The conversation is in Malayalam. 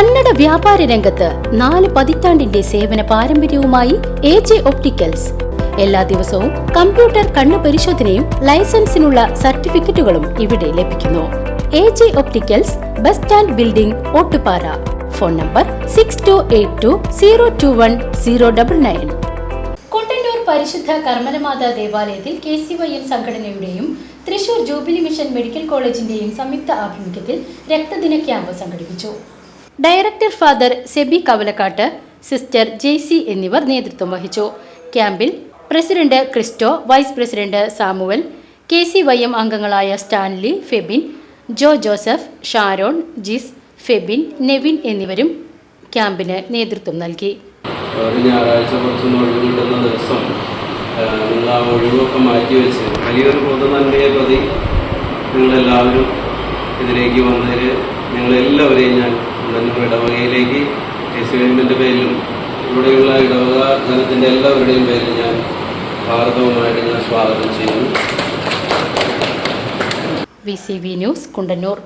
കന്നഡ വ്യാപാര രംഗത്ത് നാല് പതിറ്റാണ്ടിന്റെ സേവന പാരമ്പര്യവുമായി എ ജെ ഒപ്റ്റിക്കൽസ്. എല്ലാ ദിവസവും കമ്പ്യൂട്ടർ കണ്ണു പരിശോധനയും ലൈസൻസിനുള്ള സർട്ടിഫിക്കറ്റുകളും ഇവിടെ ലഭിക്കുന്നു. A J opticals bus stand building Ottupara. Phone number six two eight two zero two one zero double nine Kottannur പരിശുദ്ധ കർമ്മലമാത ദേവാലയത്തിൽ കെ സി വൈ എം സംഘടനയുടെയും തൃശൂർ ജൂബിലി മിഷൻ മെഡിക്കൽ കോളേജിന്റെയും സംയുക്ത ആഭിമുഖ്യത്തിൽ രക്തദിന ക്യാമ്പ് സംഘടിപ്പിച്ചു. Director father Seby Kavalakkatt sister Jaicy എന്നിവർ നേതൃത്വം വഹിച്ചു. ക്യാമ്പിൽ president Christo vice president Samuel K C Y M അംഗങ്ങളായ സ്റ്റാൻലി ഫെബിൻ ജോ ജോസഫ് ഷാരോൺ ജിസ് ഫെബിൻ നെവിൻ എന്നിവരും ക്യാമ്പിന് നേതൃത്വം നൽകി. ഞായറാഴ്ച വലിയൊരു ഇതിലേക്ക് വന്നതിൽ ഞങ്ങളെല്ലാവരെയും ഞാൻ ഉടനൂർ ഇടവകയിലേക്ക് എസ് എസ്എമ്മിന്റെ പേരിലും ഇവിടെയുള്ള ഇടവക ജനത്തിന്റെ എല്ലാവരുടെയും പേരിൽ ഞാൻ ഭാരതവുമായിട്ട് ഞാൻ സ്വാഗതം ചെയ്യുന്നു. V C V news Kundannoor